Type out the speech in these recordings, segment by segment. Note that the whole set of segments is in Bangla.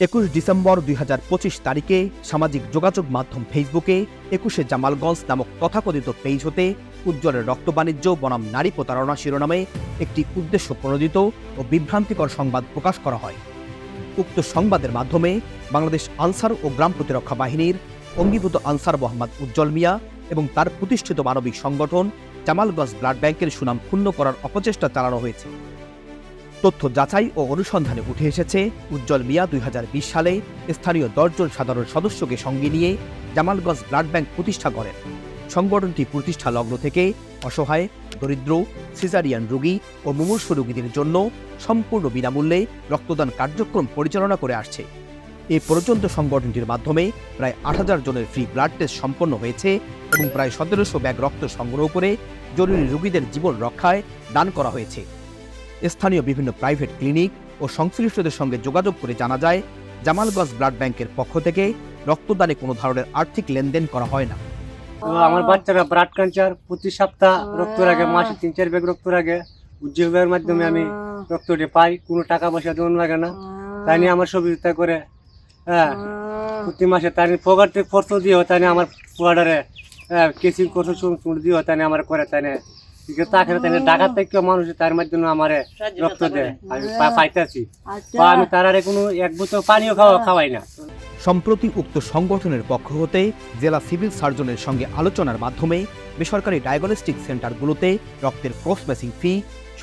একুশ ডিসেম্বর দুই হাজার পঁচিশ তারিখে সামাজিক যোগাযোগ মাধ্যম ফেসবুকে একুশে জামালগঞ্জ নামক তথাকথিত পেজ হতে উজ্জ্বলের রক্ত বাণিজ্য, বনাম নারী প্রতারণা শিরোনামে একটি উদ্দেশ্য প্রণোদিত ও বিভ্রান্তিকর সংবাদ প্রকাশ করা হয়। উক্ত সংবাদের মাধ্যমে বাংলাদেশ আনসার ও গ্রাম প্রতিরক্ষা বাহিনীর অঙ্গীভূত আনসার মোহাম্মদ উজ্জ্বল মিয়া এবং তার প্রতিষ্ঠিত মানবিক সংগঠন জামালগঞ্জ ব্লাড ব্যাংকের সুনাম ক্ষুণ্ণ করার অপচেষ্টা চালানো হয়েছে। তথ্য যাচাই ও অনুসন্ধানে উঠে এসেছে, উজ্জ্বল মিয়া দুই হাজার বিশ সালে স্থানীয় দশজন সাধারণ সদস্যকে সঙ্গে নিয়ে জামালগঞ্জ ব্লাড ব্যাংক প্রতিষ্ঠা করেন। সংগঠনটি প্রতিষ্ঠা লগ্ন থেকে অসহায়, দরিদ্র, সিজারিয়ান রোগী ও মুমূর্ষু রোগীদের জন্য সম্পূর্ণ বিনামূল্যে রক্তদান কার্যক্রম পরিচালনা করে আসছে। এ পর্যন্ত সংগঠনটির মাধ্যমে প্রায় আট হাজার জনের ফ্রি ব্লাড টেস্ট সম্পন্ন হয়েছে এবং প্রায় সতেরোশো ব্যাগ রক্ত সংগ্রহ করে জরুরি রোগীদের জীবন রক্ষায় দান করা হয়েছে। স্থানীয় বিভিন্ন প্রাইভেট ক্লিনিক ও সংশ্লিষ্টদের সঙ্গে যোগাযোগ করে জানা যায়, জামালগঞ্জ ব্লাড ব্যাংকের পক্ষ থেকে রক্তদানে কোনো ধরনের আর্থিক লেনদেন করা হয় না। আমার বাচ্চারা ব্লাড ক্যান্সার, প্রতি সপ্তাহ রক্ত লাগে মাসে তিন, চার ব্যাগ রক্ত লাগে উদ্যোগের মাধ্যমে আমি রক্তটি পাই, কোনো টাকা পয়সা দেওয়ান লাগে না। তাই নিয়ে আমার সহযোগিতা করে হ্যাঁ প্রতি মাসে তাই নিয়ে পকেট থেকে খরচ দিও তাই নিয়ে আমার পোয়াডারে হ্যাঁ কেসিং খরচ চুন দিও তাই নিয়ে আমার করে, তাই নিয়ে তাকে তাই ডাকাত থেকে মানুষ তার মাধ্যমে আমার রক্ত দেয় আমি পাইতেছি। বা আমি তার কোনো এক বোতল পানিও খাওয়া খাওয়াই না। সম্প্রতি উক্ত সংগঠনের পক্ষ হতে জেলা সিভিল সার্জনের সঙ্গে আলোচনার মাধ্যমে বেসরকারি ডায়াগনস্টিক সেন্টারগুলোতে রক্তের ক্রস ম্যাচিং ফি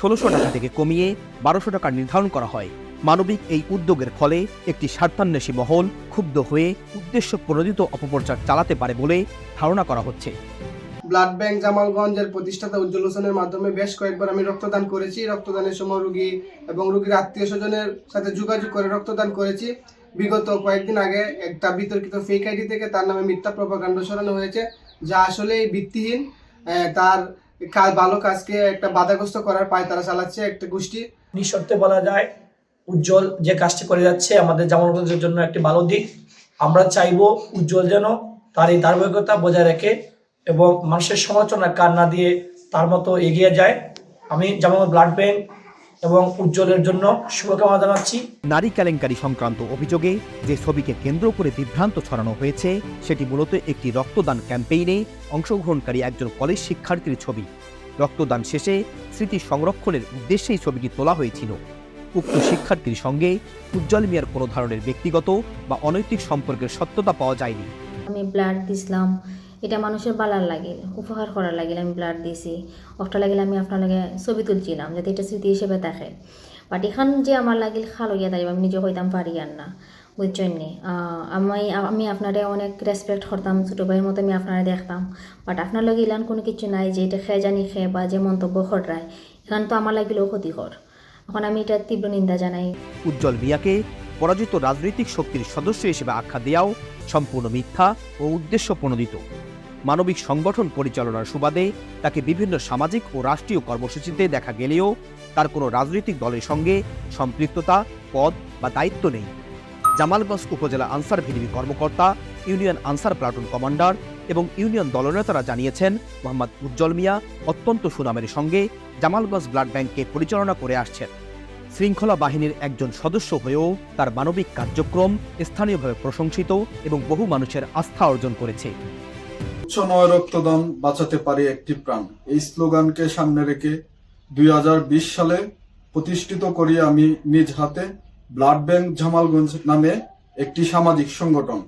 ষোলোশো টাকা থেকে কমিয়ে বারোশো টাকা নির্ধারণ করা হয়। মানবিক এই উদ্যোগের ফলে একটি স্বার্থান্বেষী মহল ক্ষুব্ধ হয়ে উদ্দেশ্য প্রণোদিত অপপ্রচার চালাতে পারে বলে ধারণা করা হচ্ছে। ব্লাড ব্যাংক জামালগঞ্জের প্রতিষ্ঠাতা উজ্জ্বল হোসেনের মাধ্যমে বেশ কয়েকবার আমি রক্তদান করেছি। রক্তদানের সময় রুগী এবং রুগীর আত্মীয় স্বজনের সাথে যোগাযোগ করে রক্তদান করেছি। বিগত কয়েকদিন আগে একটা বিতর্কিত ফেক আইডি থেকে তার নামে মিথ্যা প্রপাকাণ্ড সরানো হয়েছে, যা আসলে ভিত্তিহীন। তার ভালো কাজকে একটা বাধাগ্রস্ত করার পায় তারা চালাচ্ছে একটা গোষ্ঠী। নিঃশর্তে বলা যায়, উজ্জ্বল যে কাজটি করে যাচ্ছে আমাদের জামালগঞ্জের জন্য একটি ভালো দিক। আমরা চাইব উজ্জ্বল যেন তার এই ধারাবাহিকতা বজায় রেখে এবং মানুষের সমালোচনা কার না দিয়ে তার মতো এগিয়ে যায়। আমি জামাল ব্লাড ব্যাংক এবং উজ্জ্বলের জন্য শুভকামনা জানাচ্ছি। নারী কেলেঙ্কারি সংক্রান্ত অভিযোগে যে ছবিকে কেন্দ্র করে বিভ্রান্ত ছড়ানো হয়েছে সেটি মূলত একটি রক্তদান ক্যাম্পেইনে অংশগ্রহণকারী একজন কলেজ শিক্ষার্থীর ছবি। রক্তদান শেষে স্মৃতি সংরক্ষণের উদ্দেশ্যেই ছবিটি তোলা হয়েছিল। উক্ত শিক্ষার্থীর সঙ্গে উজ্জ্বল মিয়ার কোনো ধরনের ব্যক্তিগত বা অনৈতিক সম্পর্কের সত্যতা পাওয়া যায়নি। আমি ব্লাড দিছিলাম। এটা মানুষের বালার লাগিল উপহার করার লাগিল আমি ব্লাড দিছি অফটা লাগিল আমি আপনার লাগে ছবি তুলছিলাম, যাতে এটা স্মৃতি হিসেবে দেখে। বাট এখান যে আমার লাগিল খালো গিয়া তাই আমি নিজে হইতাম পারি আর না, বুঝছেন নি? আমি আমি আপনারে অনেক রেসপেক্ট করতাম, ছোটো ভাইয়ের মতো আমি আপনারা দেখতাম। বাট আপনার লগে ইলান কোনো কিছু নাই যে এটা খেয়ে জানি খেয়ে বা যে মন্তব্য ঘটায় এখান তো আমার লাগিলেও ক্ষতিকর। এখন আমি এটা তীব্র নিন্দা জানাই। উজ্জ্বল মিয়াকে পরাজিত রাজনৈতিক শক্তির সদস্য হিসেবে আখ্যা দেওয়াও সম্পূর্ণ মিথ্যা ও উদ্দেশ্য প্রণোদিত মানবিক সংগঠন পরিচালনার সুবাদে তাকে বিভিন্ন সামাজিক ও রাষ্ট্রীয় কর্মসূচিতে দেখা গেলেও তার কোনো রাজনৈতিক দলের সঙ্গে সম্পৃক্ততা, পদ বা দায়িত্ব নেই। জামালগঞ্জ উপজেলা আনসার ভিডিবি কর্মকর্তা, ইউনিয়ন আনসার প্লাটুন কমান্ডার এবং ইউনিয়ন দলনেতারা জানিয়েছেন, মোহাম্মদ উজ্জ্বল মিয়া অত্যন্ত সুনামের সঙ্গে জামালগঞ্জ ব্লাড ব্যাংককে পরিচালনা করে আসছেন। শৃঙ্খলা বাহিনীর একজন সদস্য হয়েও তার মানবিক কার্যক্রম স্থানীয়ভাবে প্রশংসিত এবং বহু মানুষের আস্থা অর্জন করেছে। উচ্চ নয় রক্তদান বাঁচাতে পারে একটি প্রাণ। এই স্লোগানকে সামনে রেখে দুই হাজার বিশ সালে প্রতিষ্ঠিত করি আমি নিজ হাতে ব্লাড ব্যাংক জামালগঞ্জ নামে একটি সামাজিক সংগঠন,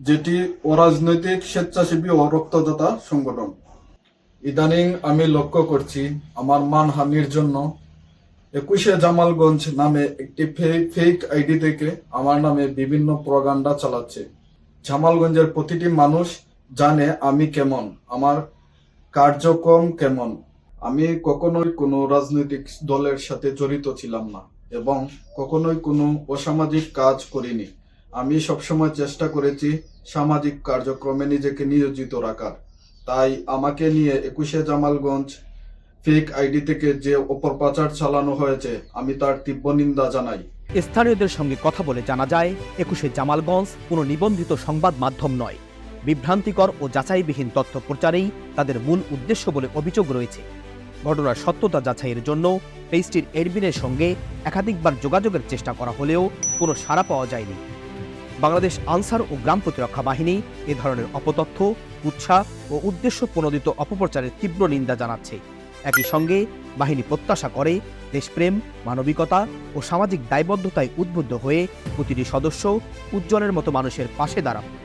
যেটি অরাজনৈতিক স্বেচ্ছাসেবী ও রক্তদাতা সংগঠন। ইদানিং আমি লক্ষ্য করছি আমার মানহানির জন্য একুশে জামালগঞ্জ নামে একটি ফেক আইডি থেকে আমার নামে বিভিন্ন প্রগান্ডা চালাচ্ছে। জামালগঞ্জের প্রতিটি মানুষ জানে আমি কেমন, আমার কার্যক্রম কেমন। আমি কখনোই কোনো রাজনৈতিক দলের সাথে জড়িত ছিলাম না এবং কখনোই কোনো অসামাজিক কাজ করিনি। আমি সবসময় চেষ্টা করেছি সামাজিক কার্যক্রমে নিজেকে নিয়োজিত রাখার। তাই আমাকে নিয়ে একুশে জামালগঞ্জ ফেক আইডি থেকে যে অপপ্রচার চালানো হয়েছে, আমি তার তীব্র নিন্দা জানাই। স্থানীয়দের সঙ্গে কথা বলে জানা যায়, একুশে জামালগঞ্জ কোনো নিবন্ধিত সংবাদ মাধ্যম নয়। বিভ্রান্তিকর ও যাচাইবিহীন তথ্য প্রচারেই তাদের মূল উদ্দেশ্য বলে অভিযোগ রয়েছে। ঘটনার সত্যতা যাচাইয়ের জন্য পেজটির এডমিনের সঙ্গে একাধিকবার যোগাযোগের চেষ্টা করা হলেও কোনো সাড়া পাওয়া যায়নি। বাংলাদেশ আনসার ও গ্রাম প্রতিরক্ষা বাহিনী এ ধরনের অপতথ্য, উৎসাহ ও উদ্দেশ্য প্রণোদিত অপপ্রচারের তীব্র নিন্দা জানাচ্ছে। একই সঙ্গে বাহিনী প্রত্যাশা করে দেশপ্রেম, মানবিকতা ও সামাজিক দায়বদ্ধতায় উদ্বুদ্ধ হয়ে প্রতিটি সদস্য উজ্জ্বলের মতো মানুষের পাশে দাঁড়াবে